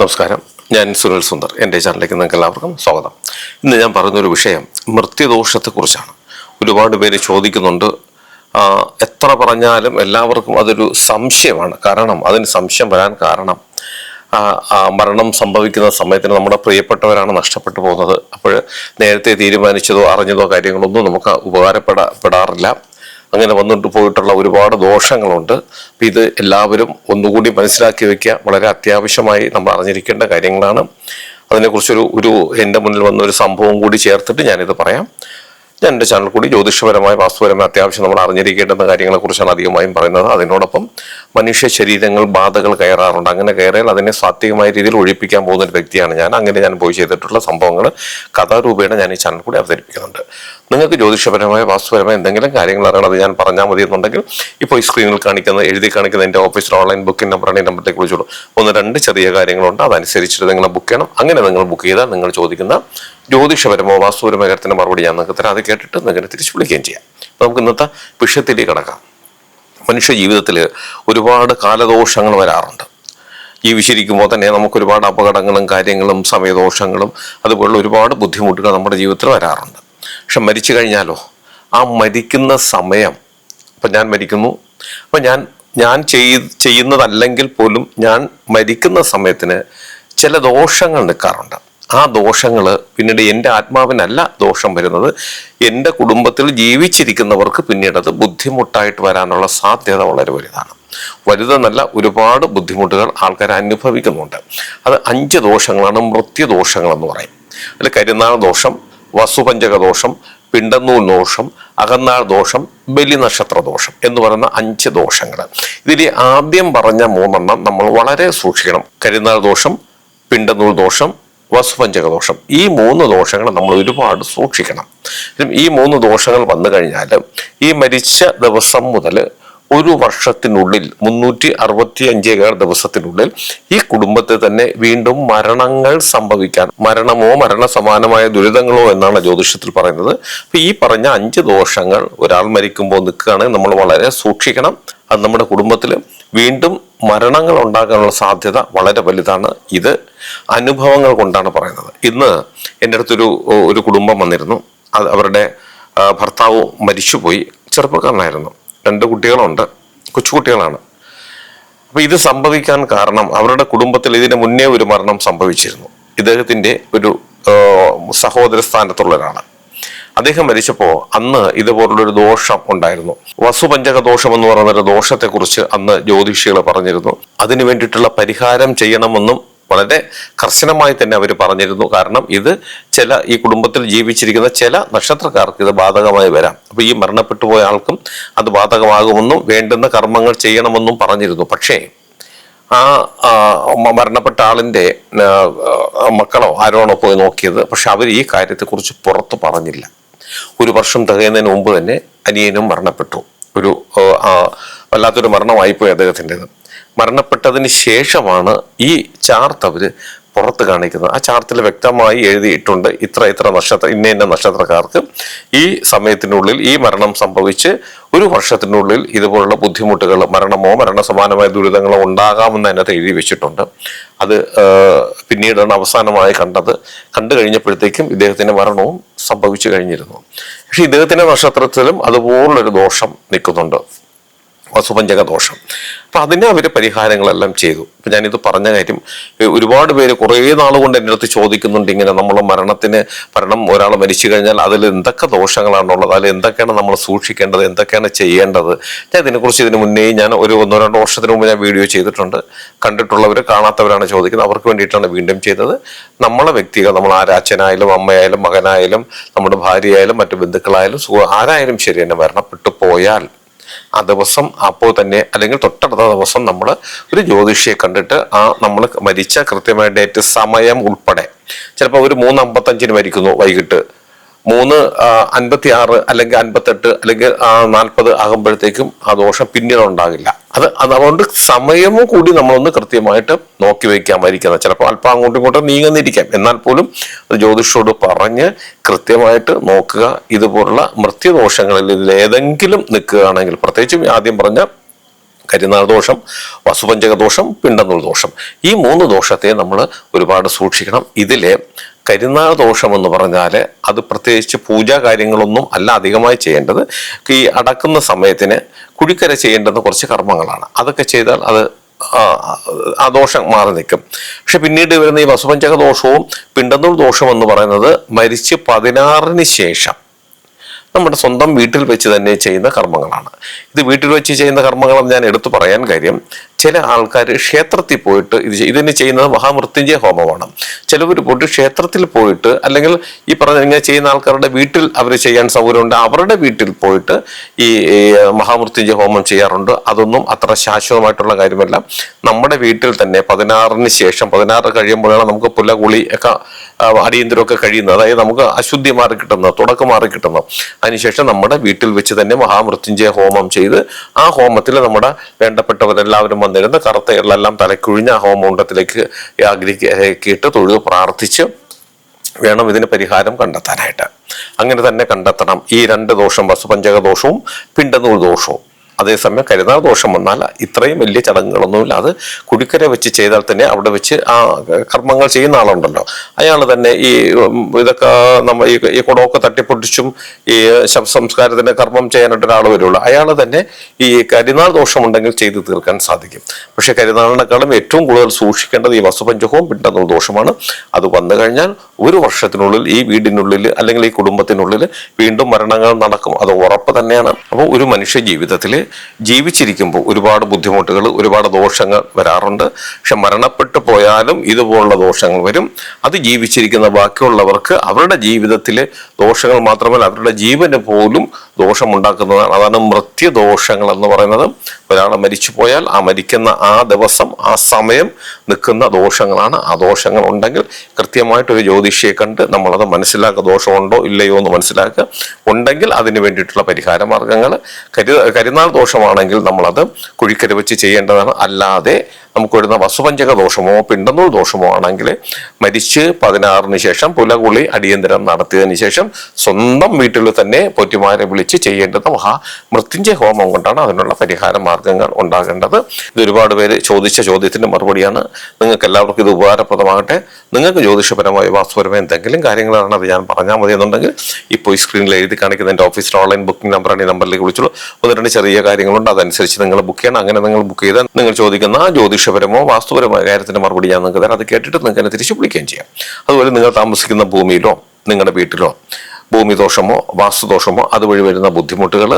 നമസ്കാരം. ഞാൻ സുനിൽ സുന്ദർ. എന്റെ ചാനലിലേക്ക് നിങ്ങൾക്ക് എല്ലാവർക്കും സ്വാഗതം. ഇന്ന് ഞാൻ പറയുന്നൊരു വിഷയം മൃത്യുദോഷത്തെക്കുറിച്ചാണ്. ഒരുപാട് പേര് ചോദിക്കുന്നുണ്ട് എത്ര പറഞ്ഞാലും എല്ലാവർക്കും അതൊരു സംശയമാണ്. കാരണം അതിന് സംശയം വരാൻ കാരണം മരണം സംഭവിക്കുന്ന സമയത്തിന് നമ്മുടെ പ്രിയപ്പെട്ടവരാണ് നഷ്ടപ്പെട്ടു പോകുന്നത്. അപ്പോൾ നേരത്തെ തീരുമാനിച്ചതോ അറിഞ്ഞതോ കാര്യങ്ങളൊന്നും നമുക്ക് ഉപകാരപ്പെടാറില്ല അങ്ങനെ വന്നിട്ട് പോയിട്ടുള്ള ഒരുപാട് ദോഷങ്ങളുണ്ട്. അപ്പം ഇത് എല്ലാവരും ഒന്നുകൂടി മനസ്സിലാക്കി വെക്കുക. വളരെ അത്യാവശ്യമായി നമ്മൾ അറിഞ്ഞിരിക്കേണ്ട കാര്യങ്ങളാണ്. അതിനെക്കുറിച്ചൊരു ഒരു എന്റെ മുന്നിൽ വന്ന ഒരു സംഭവം കൂടി ചേർത്തിട്ട് ഞാനിത് പറയാം. ഞാൻ എന്റെ ചാനൽ കൂടി ജ്യോതിഷപരമായ വാസ്തുപരമായ അത്യാവശ്യം നമ്മൾ അറിഞ്ഞിരിക്കേണ്ടുന്ന കാര്യങ്ങളെക്കുറിച്ചാണ് അധികമായും പറയുന്നത്. അതിനോടൊപ്പം മനുഷ്യ ശരീരങ്ങൾ ബാധകൾ കയറാറുണ്ട്. അങ്ങനെ കയറിയാൽ അതിനെ സാത്വികമായ രീതിയിൽ ഒഴിപ്പിക്കാൻ പോകുന്ന ഒരു വ്യക്തിയാണ് ഞാൻ. അങ്ങനെ ഞാൻ പോയി ചെയ്തിട്ടുള്ള സംഭവങ്ങൾ കഥാരൂപേണ ഞാൻ ഈ ചാനൽ കൂടി അവതരിപ്പിക്കുന്നുണ്ട്. നിങ്ങൾക്ക് ജ്യോതിഷപരമായ വാസ്തുപരമായ എന്തെങ്കിലും കാര്യങ്ങൾ അറിയണം അത് ഞാൻ പറഞ്ഞാൽ മതി എന്നുണ്ടെങ്കിൽ ഇപ്പോൾ ഈ സ്ക്രീനിൽ കാണിക്കുന്ന എഴുതി കാണിക്കുന്ന എന്റെ ഓഫീസിൽ ഓൺലൈൻ ബുക്കിംഗ് നമ്പറാണ് ഈ നമ്പറിലേക്ക് വിളിച്ചോളൂ. ഒന്ന് രണ്ട് ചെറിയ കാര്യങ്ങളുണ്ട്. അതനുസരിച്ചിട്ട് നിങ്ങൾ ബുക്ക് ചെയ്യണം. അങ്ങനെ നിങ്ങൾ ബുക്ക് ചെയ്താൽ നിങ്ങൾ ചോദിക്കുന്ന ജ്യോതിഷപരമോ വാസ്തുപരമോ കാര്യത്തിന്റെ മറുപടി ഞാൻ നിങ്ങൾക്ക് തരാം. അത് കേട്ടിട്ട് നിങ്ങൾ തിരിച്ചു വിളിക്കുകയും ചെയ്യാം. നമുക്ക് ഇന്നത്തെ വിഷയത്തിലേക്ക് കിടക്കാം. മനുഷ്യ ജീവിതത്തിൽ ഒരുപാട് കാലദോഷങ്ങൾ വരാറുണ്ട്. ജീവിച്ചിരിക്കുമ്പോൾ തന്നെ നമുക്ക് ഒരുപാട് അപകടങ്ങളും കാര്യങ്ങളും സമയദോഷങ്ങളും അതുപോലുള്ള ഒരുപാട് ബുദ്ധിമുട്ടുകൾ നമ്മുടെ ജീവിതത്തിൽ വരാറുണ്ട്. പക്ഷെ മരിച്ചു കഴിഞ്ഞാലോ? ആ മരിക്കുന്ന സമയം അപ്പം ഞാൻ മരിക്കുന്നു. അപ്പം ഞാൻ ഞാൻ ചെയ് ചെയ്യുന്നതല്ലെങ്കിൽ പോലും ഞാൻ മരിക്കുന്ന സമയത്തിന് ചില ദോഷങ്ങൾ നിൽക്കാറുണ്ട്. ആ ദോഷങ്ങൾ പിന്നീട് എന്റെ ആത്മാവിനല്ല ദോഷം വരുന്നത്. എന്റെ കുടുംബത്തിൽ ജീവിച്ചിരിക്കുന്നവർക്ക് പിന്നീട് അത് ബുദ്ധിമുട്ടായിട്ട് വരാനുള്ള സാധ്യത വളരെ വലുതാണ്. വലുതെന്നല്ല ഒരുപാട് ബുദ്ധിമുട്ടുകൾ ആൾക്കാർ അനുഭവിക്കുന്നുണ്ട്. അത് അഞ്ച് ദോഷങ്ങളാണ് മൃത്യുദോഷങ്ങളെന്ന് പറയും. അതിൽ കരുനാൾ ദോഷം വസുപഞ്ചക ദോഷം പിണ്ടന്നൂൽ ദോഷം അകന്നാൾ ദോഷം ബലി നക്ഷത്ര ദോഷം എന്ന് പറയുന്ന അഞ്ച് ദോഷങ്ങൾ ഇതിൽ ആദ്യം പറഞ്ഞ മൂന്നെണ്ണം നമ്മൾ വളരെ സൂക്ഷിക്കണം. കരുനാൾ ദോഷം പിണ്ടന്നൂൽ ദോഷം വസുപഞ്ചക ദോഷം ഈ മൂന്ന് ദോഷങ്ങൾ നമ്മൾ ഒരുപാട് സൂക്ഷിക്കണം. ഈ മൂന്ന് ദോഷങ്ങൾ വന്നു കഴിഞ്ഞാൽ ഈ മരിച്ച ദിവസം മുതൽ ഒരു വർഷത്തിനുള്ളിൽ മുന്നൂറ്റി അറുപത്തി അഞ്ചേകാൽ ദിവസത്തിനുള്ളിൽ ഈ കുടുംബത്തെ തന്നെ വീണ്ടും മരണങ്ങൾ സംഭവിക്കാൻ മരണമോ മരണ സമാനമായ ദുരിതങ്ങളോ എന്നാണ് ജ്യോതിഷത്തിൽ പറയുന്നത്. അപ്പൊ ഈ പറഞ്ഞ അഞ്ച് ദോഷങ്ങൾ ഒരാൾ മരിക്കുമ്പോൾ നിൽക്കുകയാണെങ്കിൽ നമ്മൾ വളരെ സൂക്ഷിക്കണം. അത് നമ്മുടെ കുടുംബത്തിൽ വീണ്ടും മരണങ്ങൾ ഉണ്ടാകാനുള്ള സാധ്യത വളരെ വലുതാണ്. ഇത് അനുഭവങ്ങൾ കൊണ്ടാണ് പറയുന്നത്. ഇന്ന് എന്റെ അടുത്തൊരു ഒരു കുടുംബം വന്നിരുന്നു. അത് അവരുടെ ഭർത്താവ് മരിച്ചുപോയി. ചെറുപ്പക്കാരനായിരുന്നു. രണ്ട് കുട്ടികളുണ്ട്. കൊച്ചുകുട്ടികളാണ്. അപ്പൊ ഇത് സംഭവിക്കാൻ കാരണം അവരുടെ കുടുംബത്തിൽ ഇതിന് മുന്നേ ഒരു മരണം സംഭവിച്ചിരുന്നു. ഇദ്ദേഹത്തിന്റെ ഒരു സഹോദര സ്ഥാനത്തുള്ള ഒരാളാണ് അദ്ദേഹം മരിച്ചപ്പോൾ അന്ന് ഇതുപോലുള്ളൊരു ദോഷം ഉണ്ടായിരുന്നു. വസുപഞ്ചക ദോഷം എന്ന് പറയുന്ന ഒരു ദോഷത്തെക്കുറിച്ച് അന്ന് ജ്യോതിഷികൾ പറഞ്ഞിരുന്നു. അതിനു വേണ്ടിയിട്ടുള്ള പരിഹാരം ചെയ്യണമെന്നും വളരെ കർശനമായി തന്നെ അവർ പറഞ്ഞിരുന്നു. കാരണം ഇത് ചില ഈ കുടുംബത്തിൽ ജീവിച്ചിരിക്കുന്ന ചില നക്ഷത്രക്കാർക്ക് ഇത് ബാധകമായി വരാം. അപ്പൊ ഈ മരണപ്പെട്ടു പോയ ആൾക്കും അത് ബാധകമാകുമെന്നും വേണ്ടുന്ന കർമ്മങ്ങൾ ചെയ്യണമെന്നും പറഞ്ഞിരുന്നു. പക്ഷേ ആ മരണപ്പെട്ട ആളിന്റെ മക്കളോ ആരോണോ പോയി നോക്കിയത്? പക്ഷെ അവർ ഈ കാര്യത്തെക്കുറിച്ച് പുറത്ത് പറഞ്ഞില്ല. ഒരു വർഷം തികയുന്നതിന് മുമ്പ് തന്നെ അനിയനും മരണപ്പെട്ടു. ഒരു വല്ലാത്തൊരു മരണമായിപ്പോയി അദ്ദേഹത്തിന്റെത്. മരണപ്പെട്ടതിന് ശേഷമാണ് ഈ അവർ പുറത്ത് കാണിക്കുന്നത്. ആ ചാർട്ടിൽ വ്യക്തമായി എഴുതിയിട്ടുണ്ട് ഇത്ര ഇത്ര നക്ഷത്ര ഇന്ന ഇന്ന നക്ഷത്രക്കാർക്ക് ഈ സമയത്തിനുള്ളിൽ ഈ മരണം സംഭവിച്ച് ഒരു വർഷത്തിനുള്ളിൽ ഇതുപോലുള്ള ബുദ്ധിമുട്ടുകൾ മരണമോ മരണ സമാനമായ ദുരിതങ്ങളോ ഉണ്ടാകാമെന്ന് അതിനകത്ത് എഴുതി വെച്ചിട്ടുണ്ട്. അത് പിന്നീടാണ് അവസാനമായി കണ്ടത്. കണ്ടു കഴിഞ്ഞപ്പോഴത്തേക്കും ഇദ്ദേഹത്തിന്റെ മരണവും സംഭവിച്ചു കഴിഞ്ഞിരുന്നു. പക്ഷെ ഇദ്ദേഹത്തിന്റെ നക്ഷത്രത്തിലും അതുപോലുള്ളൊരു ദോഷം നിൽക്കുന്നുണ്ട്. വസുപഞ്ചക ദോഷം അപ്പൊ അതിന് അവർ പരിഹാരങ്ങളെല്ലാം ചെയ്തു. ഇപ്പൊ ഞാനിത് പറഞ്ഞ കാര്യം ഒരുപാട് പേര് കുറേ നാൾ കൊണ്ട് എന്റെ അടുത്ത് ചോദിക്കുന്നുണ്ട് ഇങ്ങനെ നമ്മൾ മരണത്തിന് മരണം ഒരാൾ മരിച്ചു കഴിഞ്ഞാൽ അതിൽ എന്തൊക്കെ ദോഷങ്ങളാണുള്ളത് അതിൽ എന്തൊക്കെയാണ് നമ്മൾ സൂക്ഷിക്കേണ്ടത് എന്തൊക്കെയാണ് ചെയ്യേണ്ടത്. ഞാൻ ഇതിനെക്കുറിച്ച് ഇതിന് മുന്നേ ഞാൻ ഒരു ഒന്നോ രണ്ടോ വർഷത്തിന് മുമ്പ് ഞാൻ വീഡിയോ ചെയ്തിട്ടുണ്ട്. കണ്ടിട്ടുള്ളവർ കാണാത്തവരാണ് ചോദിക്കുന്നത്. അവർക്ക് വേണ്ടിയിട്ടാണ് വീണ്ടും ചെയ്തത്. നമ്മളെ വ്യക്തികൾ നമ്മൾ ആരാച്ചനായാലും അമ്മയായാലും മകനായാലും നമ്മുടെ ഭാര്യയായാലും മറ്റു ബന്ധുക്കളായാലും ആരായാലും ശരി എന്നെ മരണപ്പെട്ടു പോയാൽ ആ ദിവസം അപ്പോൾ തന്നെ അല്ലെങ്കിൽ തൊട്ടടുത്ത ദിവസം നമ്മൾ ഒരു ജ്യോതിഷിയെ കണ്ടിട്ട് ആ നമ്മൾ മരിച്ച കൃത്യമായ ഡേറ്റ് സമയം ഉൾപ്പെടെ. ചിലപ്പോൾ ഒരു മൂന്ന് അമ്പത്തഞ്ചിന് മരിക്കുന്നു വൈകിട്ട്. മൂന്ന് അൻപത്തി ആറ് അല്ലെങ്കിൽ അൻപത്തെട്ട് അല്ലെങ്കിൽ നാൽപ്പത് ആകുമ്പോഴത്തേക്കും ആ ദോഷം പിന്നീട് ഉണ്ടാകില്ല അത് അത് അതുകൊണ്ട് സമയവും കൂടി നമ്മളൊന്ന് കൃത്യമായിട്ട് നോക്കി വയ്ക്കാൻ മരിക്കുന്നത് ചിലപ്പോൾ അല്പം അങ്ങോട്ടും ഇങ്ങോട്ടും നീങ്ങുന്നിരിക്കാം. എന്നാൽ പോലും അത് ജ്യോതിഷോട് പറഞ്ഞ് കൃത്യമായിട്ട് നോക്കുക. ഇതുപോലുള്ള മൃത്യുദോഷങ്ങളിൽ ഏതെങ്കിലും നിൽക്കുകയാണെങ്കിൽ പ്രത്യേകിച്ചും ആദ്യം പറഞ്ഞ കരിനാൾ ദോഷം വസുപഞ്ചക ദോഷം പിണ്ടന്നൂൽ ദോഷം ഈ മൂന്ന് ദോഷത്തെ നമ്മൾ ഒരുപാട് സൂക്ഷിക്കണം. ഇതിലെ കരിനാൾ ദോഷം എന്ന് പറഞ്ഞാൽ അത് പ്രത്യേകിച്ച് പൂജാ കാര്യങ്ങളൊന്നും അല്ല അധികമായി ചെയ്യേണ്ടത്. ഈ അടക്കുന്ന സമയത്തിന് കുഴിക്കര ചെയ്യേണ്ടുന്ന കുറച്ച് കർമ്മങ്ങളാണ്. അതൊക്കെ ചെയ്താൽ അത് ആ, ദോഷം മാറി നിൽക്കും. പക്ഷെ പിന്നീട് വരുന്ന ഈ വസുപഞ്ചക ദോഷവും പിണ്ടന്നൂർ ദോഷം എന്ന് പറയുന്നത് മരിച്ച് പതിനാറിന് ശേഷം നമ്മുടെ സ്വന്തം വീട്ടിൽ വെച്ച് തന്നെ ചെയ്യുന്ന കർമ്മങ്ങളാണ്. ഇത് വീട്ടിൽ വെച്ച് ചെയ്യുന്ന കർമ്മങ്ങളും ഞാൻ എടുത്തു പറയാൻ കാര്യം ചില ആൾക്കാർ ക്ഷേത്രത്തിൽ പോയിട്ട് ഇത് ഇത് ഇതിന് ചെയ്യുന്നത് മഹാമൃത്യുഞ്ജയ ഹോമമാണ്. ചിലവർ പോയിട്ട് ക്ഷേത്രത്തിൽ പോയിട്ട് അല്ലെങ്കിൽ ഈ പറഞ്ഞ ഇങ്ങനെ ചെയ്യുന്ന ആൾക്കാരുടെ വീട്ടിൽ അവർ ചെയ്യാൻ സൗകര്യമുണ്ട്. അവരുടെ വീട്ടിൽ പോയിട്ട് ഈ മഹാമൃത്യുഞ്ജയ ഹോമം ചെയ്യാറുണ്ട്. അതൊന്നും അത്ര ശാശ്വതമായിട്ടുള്ള കാര്യമല്ല. നമ്മുടെ വീട്ടിൽ തന്നെ പതിനാറിന് ശേഷം പതിനാറ് കഴിയുമ്പോഴാണ് നമുക്ക് പുലകുളി ഒക്കെ അടിയന്തരമൊക്കെ കഴിയുന്നത്. അതായത് നമുക്ക് അശുദ്ധി മാറി കിട്ടുന്നത് തുടക്കം മാറി കിട്ടുന്നത്. അതിനുശേഷം നമ്മുടെ വീട്ടിൽ വെച്ച് തന്നെ മഹാമൃത്യുഞ്ജയ ഹോമം ചെയ്ത് ആ ഹോമത്തിൽ നമ്മുടെ വേണ്ടപ്പെട്ടവരെല്ലാവരും വന്നിരുന്ന്. കറുത്ത എള്ളെല്ലാം തലക്കുഴിഞ്ഞ് ആ ഹോമകുണ്ടത്തിലേക്ക് ആഗ്രഹിക്കിട്ട് തൊഴുത് പ്രാർത്ഥിച്ച് വേണം ഇതിന് പരിഹാരം കണ്ടെത്താനായിട്ട്. അങ്ങനെ തന്നെ കണ്ടെത്തണം. ഈ രണ്ട് ദോഷം വസുപഞ്ചക ദോഷവും പിണ്ടനൂൽ ദോഷവും. അതേസമയം കരുനാൾ ദോഷം വന്നാൽ ഇത്രയും വലിയ ചടങ്ങുകളൊന്നുമില്ല അത് കുടിക്കര വെച്ച് ചെയ്താൽ തന്നെ അവിടെ വെച്ച് ആ കർമ്മങ്ങൾ ചെയ്യുന്ന ആളുണ്ടല്ലോ. അയാൾ തന്നെ ഈ ഇതൊക്കെ നമ്മൾ ഈ കുടമൊക്കെ തട്ടിപ്പൊട്ടിച്ചും ഈ ശവസംസ്കാരത്തിന്റെ കർമ്മം ചെയ്യാനായിട്ട് ഒരാൾ വരുള്ളൂ. അയാൾ തന്നെ ഈ കരിനാൾ ദോഷമുണ്ടെങ്കിൽ ചെയ്തു തീർക്കാൻ സാധിക്കും. പക്ഷെ കരുനാളിനെക്കാളും ഏറ്റവും കൂടുതൽ സൂക്ഷിക്കേണ്ടത് ഈ വസുപഞ്ചകവും പിണ്ടെന്ന ദോഷമാണ്. അത് വന്നു കഴിഞ്ഞാൽ ഒരു വർഷത്തിനുള്ളിൽ ഈ വീടിനുള്ളിൽ അല്ലെങ്കിൽ ഈ കുടുംബത്തിനുള്ളിൽ വീണ്ടും മരണങ്ങൾ നടക്കും. അത് ഉറപ്പ് തന്നെയാണ്. അപ്പോൾ ഒരു മനുഷ്യ ജീവിതത്തിൽ ജീവിച്ചിരിക്കുമ്പോൾ ഒരുപാട് ബുദ്ധിമുട്ടുകൾ ഒരുപാട് ദോഷങ്ങൾ വരാറുണ്ട്. പക്ഷെ മരണപ്പെട്ടു പോയാലും ഇതുപോലുള്ള ദോഷങ്ങൾ വരും. അത് ജീവിച്ചിരിക്കുന്ന ബാക്കിയുള്ളവർക്ക് അവരുടെ ജീവിതത്തിലെ ദോഷങ്ങൾ മാത്രമല്ല അവരുടെ ജീവന് പോലും ദോഷമുണ്ടാക്കുന്നതാണ്. അതാണ് മൃത്യുദോഷങ്ങൾ എന്ന് പറയുന്നത്. ഒരാൾ മരിച്ചു പോയാൽ ആ മരിക്കുന്ന ആ ദിവസം ആ സമയം നിൽക്കുന്ന ദോഷങ്ങളാണ്. ആ ദോഷങ്ങൾ ഉണ്ടെങ്കിൽ കൃത്യമായിട്ടൊരു ജ്യോതിഷിയെ കണ്ട് നമ്മളത് മനസ്സിലാക്കുക. ദോഷമുണ്ടോ ഇല്ലയോ എന്ന് മനസ്സിലാക്കുക. ഉണ്ടെങ്കിൽ അതിന് വേണ്ടിയിട്ടുള്ള പരിഹാര മാർഗങ്ങൾ കരി കരുനാൾ ദോഷമാണെങ്കിൽ നമ്മളത് കുഴിക്കര വെച്ച് ചെയ്യേണ്ടതാണ്. അല്ലാതെ നമുക്ക് വരുന്ന വസുപഞ്ചക ദോഷമോ പിണ്ടന്നൂർ ദോഷമോ ആണെങ്കിൽ മരിച്ച് പതിനാറിന് ശേഷം പുലകുളി അടിയന്തരം നടത്തിയതിന് ശേഷം സ്വന്തം വീട്ടിൽ തന്നെ പോറ്റിമാരെ വിളിച്ച് ചെയ്യേണ്ടത് മഹാ മൃത്യുഞ്ജയ ഹോമം കൊണ്ടാണ് അതിനുള്ള പരിഹാര മാർഗങ്ങൾ ഉണ്ടാകേണ്ടത്. ഇത് ഒരുപാട് പേര് ചോദിച്ച ചോദ്യത്തിന്റെ മറുപടിയാണ്. നിങ്ങൾക്ക് എല്ലാവർക്കും ഇത് ഉപകാരപ്രദമാകട്ടെ. നിങ്ങൾക്ക് ജ്യോതിഷപരമായ വാസ്തുപരമായ എന്തെങ്കിലും കാര്യങ്ങളാണ് അത് ഞാൻ പറഞ്ഞാൽ മതി എന്നുണ്ടെങ്കിൽ ഇപ്പോൾ ഈ സ്ക്രീനിൽ എഴുതി കാണിക്കുന്ന എന്റെ ഓഫീസിൽ ഓൺലൈൻ ബുക്കിംഗ് നമ്പറാണ് ഈ നമ്പറിലേക്ക് വിളിച്ചുള്ളൂ ഒന്ന് രണ്ട് ചെറിയ കാര്യങ്ങളുണ്ട്. അതനുസരിച്ച് നിങ്ങൾ ബുക്ക് ചെയ്യണം. അങ്ങനെ നിങ്ങൾ ബുക്ക് ചെയ്താൽ നിങ്ങൾ ചോദിക്കുന്ന ആ ജ്യോതിഷപരമോ വാസ്തുപരമായ കാര്യത്തിന്റെ മറുപടി ഞാൻ നിങ്ങൾക്ക് തരാം. അത് കേട്ടിട്ട് നിങ്ങൾക്ക് എന്നെ തിരിച്ചു വിളിക്കുകയും ചെയ്യാം. അതുപോലെ നിങ്ങൾ താമസിക്കുന്ന ഭൂമിയിലോ നിങ്ങളുടെ വീട്ടിലോ ഭൂമി ദോഷമോ വാസ്തുദോഷമോ അതുവഴി വരുന്ന ബുദ്ധിമുട്ടുകൾ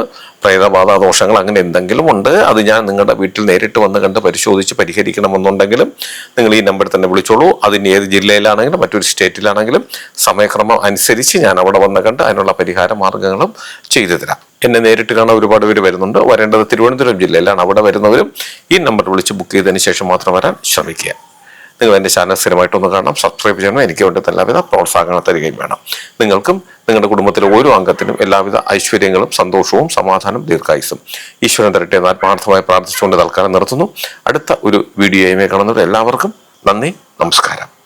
പ്രേതബാധ ദോഷങ്ങൾ അങ്ങനെ എന്തെങ്കിലും ഉണ്ട്. അത് ഞാൻ നിങ്ങളുടെ വീട്ടിൽ നേരിട്ട് വന്ന് കണ്ട് പരിശോധിച്ച് പരിഹരിക്കണമെന്നുണ്ടെങ്കിലും നിങ്ങൾ ഈ നമ്പറിൽ തന്നെ വിളിച്ചോളൂ. അതിന് ഏത് ജില്ലയിലാണെങ്കിലും മറ്റൊരു സ്റ്റേറ്റിലാണെങ്കിലും സമയക്രമം അനുസരിച്ച് ഞാൻ അവിടെ വന്ന് കണ്ട് അതിനുള്ള പരിഹാര മാർഗങ്ങളും ചെയ്തു തരാം. എന്നെ നേരിട്ട് കാണാൻ ഒരുപാട് പേര് വരുന്നുണ്ട്. വരേണ്ടത് തിരുവനന്തപുരം ജില്ലയിലാണ്. അവിടെ വരുന്നവരും ഈ നമ്പർ വിളിച്ച് ബുക്ക് ചെയ്തതിന് ശേഷം മാത്രം വരാൻ ശ്രമിക്കുക. നിങ്ങൾ എന്റെ ചാനൽ സ്ഥിരമായിട്ടൊന്ന് കാണാം സബ്സ്ക്രൈബ് ചെയ്യണം എനിക്ക് വേണ്ടി എല്ലാവിധ പ്രോത്സാഹനം തരികയും വേണം. നിങ്ങൾക്കും നിങ്ങളുടെ കുടുംബത്തിലെ ഓരോ അംഗത്തിനും എല്ലാവിധ ഐശ്വര്യങ്ങളും സന്തോഷവും സമാധാനം ദീർഘായുസും ഈശ്വരൻ തരട്ടെ ആത്മാർത്ഥമായി പ്രാർത്ഥിച്ചുകൊണ്ട് തൽക്കാലം നിർത്തുന്നു. അടുത്ത ഒരു വീഡിയോയുമായി കാണുന്നവർ എല്ലാവർക്കും നന്ദി നമസ്കാരം.